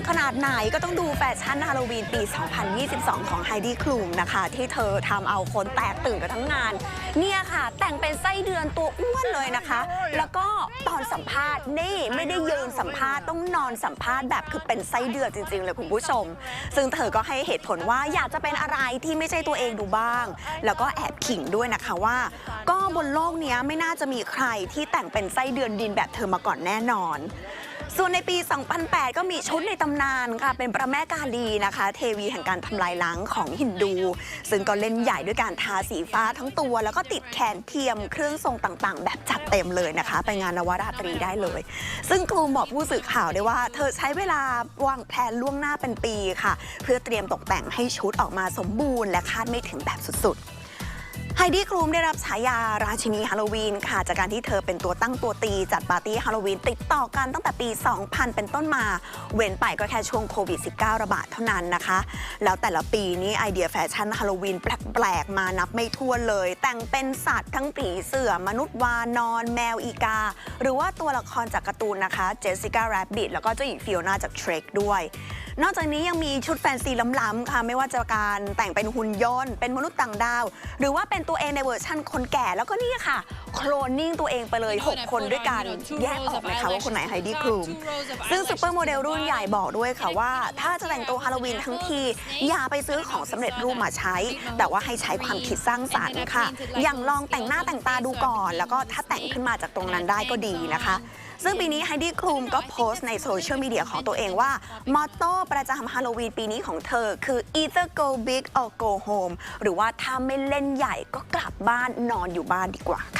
งขนาดไหนก็ต้องดูแฟชั่นฮาโลวีนปี 2022 ของไฮดี้คลูมนะคะ ที่เธอทำเอาคนแตกตื่นกันทั้งงาน เนี่ยค่ะ แต่งเป็นไส้เดือนตัวอ้วนเลยนะคะ แล้วก็ตอนสัมภาษณ์นี่ไม่ได้ยืนสัมภาษณ์ต้องนอนสัมภาษณ์แบบคือเป็นไส้เดือนจริง ๆ เลยคุณผู้ชม ซึ่งเธอก็ให้เหตุผลว่าอยากจะเป็นอะไรที่ไม่ใช่ตัวเองดูบ้าง แล้วก็แอบขิงด้วยนะคะว่า ก็บนโลกนี้ไม่น่าจะมีใครที่แต่งเป็นไส้เดือนดินแบบเธอมาก่อนแน่นอน ส่วนในปี 2008 ก็มีชุดในตำนานค่ะ เป็นพระแม่กาลีนะคะ เทวีแห่งการทำลายล้างของฮินดู ซึ่งก็เล่นใหญ่ด้วยการทาสีฟ้าทั้งตัว แล้วก็ติดแขนเทียมเครื่องทรงต่างๆ แบบจัดเต็มเลยนะคะ ไปงานนวราตรีได้เลย ซึ่งครูบอกผู้สื่อข่าวได้ว่า เธอใช้เวลาวางแผนล่วงหน้าเป็นปีค่ะ เพื่อเตรียมตกแต่งให้ชุดออกมาสมบูรณ์และคาดไม่ถึงแบบสุดๆ ไฮดี้ครูมได้รับฉายาราชินีฮาโลวีนค่ะ จากการที่เธอเป็นตัวตั้งตัวตี จัดปาร์ตี้ฮาโลวีนติดต่อกันตั้งแต่ปี 2000 เป็นต้นมา เว้นไปก็แค่ช่วงโควิด -19 ระบาดเท่านั้นนะคะ แล้วแต่ละปีนี้ไอเดียแฟชั่นฮาโลวีนแปลกๆ มานับไม่ถ้วนเลย แต่งเป็นสัตว์ทั้งผีเสือมนุษย์วานอน แมวอีกา หรือว่าตัวละครจากการ์ตูนนะคะเจสสิก้าแรบบิทแล้วก็เจ้าหญิงฟิโอนาจากเทรคด้วย นอกจากนี้ยังมีชุดแฟนซีล้ำๆค่ะ ไม่ว่าจะการแต่งเป็นหุ่นยนต์ เป็นมนุษย์ต่างดาว หรือว่าเป็นตัวเองในเวอร์ชั่นคนแก่แล้วก็นี่ค่ะ โคลนนิ่งตัวเองไปเลย 6 คนด้วยกันแยกออกไหมคะว่าคนไหนไฮดี้ครูมซึ่งซูเปอร์โมเดลรุ่นใหญ่บอกด้วยค่ะว่า ถ้าจะแต่งตัวฮาโลวีนทั้งที อย่าไปซื้อของสำเร็จรูปมาใช้ แต่ว่าให้ใช้ความคิดสร้างสรรค์ค่ะ อย่างลองแต่งหน้าแต่งตาดูก่อน แล้วก็ถ้าแต่งขึ้นมาจากตรงนั้นได้ก็ดีนะคะ ซึ่งปีนี้ไฮดี้คลูมก็โพสต์ในโซเชียลมีเดียของตัวเองว่ามอตโต้ประจำฮาโลวีนปีนี้ของเธอ คือ either go big or go home หรือว่าถ้าไม่เล่นใหญ่ก็กลับบ้านนอนอยู่บ้านดีกว่าค่ะ